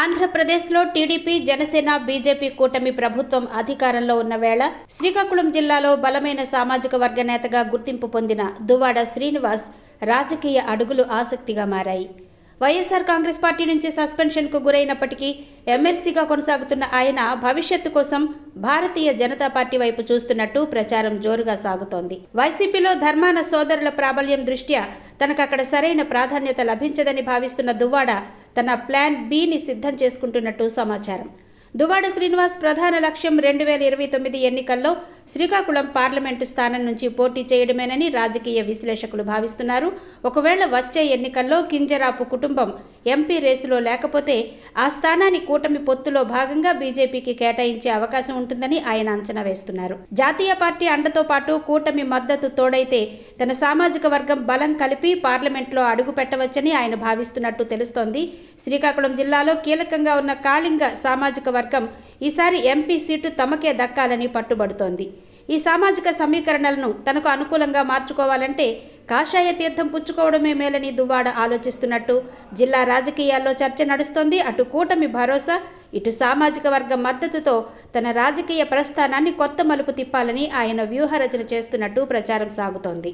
ఆంధ్రప్రదేశ్లో TDP Janasena BJP కూటమి ప్రభుత్వం అధికారంలో ఉన్న వేళ శ్రీకాకుళం జిల్లాలో బలమైన సామాజిక వర్గ నేతగా గుర్తింపు పొందిన దువాడ శ్రీనివాస్ రాజకీయ అడుగులు ఆసక్తిగా మారాయి. వైఎస్ఆర్ కాంగ్రెస్ పార్టీ నుంచి సస్పెన్షన్కు గురైనప్పటికీ ఎమ్మెల్సీగా కొనసాగుతున్న ఆయన భవిష్యత్తు కోసం భారతీయ జనతా పార్టీ వైపు చూస్తున్నట్టు ప్రచారం జోరుగా సాగుతోంది. వైసీపీలో ధర్మాన సోదరుల ప్రాబల్యం దృష్ట్యా తనకు అక్కడ సరైన ప్రాధాన్యత లభించదని భావిస్తున్న దువ్వాడ తన ప్లాన్ బిని సిద్ధం చేసుకుంటున్నట్టు సమాచారం. దువ్వాడ శ్రీనివాస్ ప్రధాన లక్ష్యం రెండు వేల ఇరవై తొమ్మిది ఎన్నికల్లో శ్రీకాకుళం పార్లమెంటు స్థానం నుంచి పోటీ చేయడమేనని రాజకీయ విశ్లేషకులు భావిస్తున్నారు. ఒకవేళ వచ్చే ఎన్నికల్లో కింజరాపు కుటుంబం ఎంపీ రేసులో లేకపోతే ఆ స్థానాన్ని కూటమి పొత్తులో భాగంగా బీజేపీకి కేటాయించే అవకాశం ఉంటుందని ఆయన అంచనా వేస్తున్నారు. జాతీయ పార్టీ అండతో పాటు కూటమి మద్దతు తోడైతే తన సామాజిక వర్గం బలం కలిపి పార్లమెంట్లో అడుగు పెట్టవచ్చని ఆయన భావిస్తున్నట్టు తెలుస్తోంది. శ్రీకాకుళం జిల్లాలో కీలకంగా ఉన్న కాళింగ సామాజిక వర్గం ఈసారి ఎంపీ సీటు తమకే దక్కాలని పట్టుబడుతోంది. ఈ సామాజిక సమీకరణలను తనకు అనుకూలంగా మార్చుకోవాలంటే కాషాయ తీర్థం పుచ్చుకోవడమే మేలని దువ్వాడ ఆలోచిస్తున్నట్టు జిల్లా రాజకీయాల్లో చర్చ నడుస్తోంది. అటు కూటమి భరోసా ఇటు సామాజిక వర్గం మద్దతుతో తన రాజకీయ ప్రస్థానాన్ని కొత్త మలుపు తిప్పాలని ఆయన వ్యూహరచన చేస్తున్నట్టు ప్రచారం సాగుతోంది.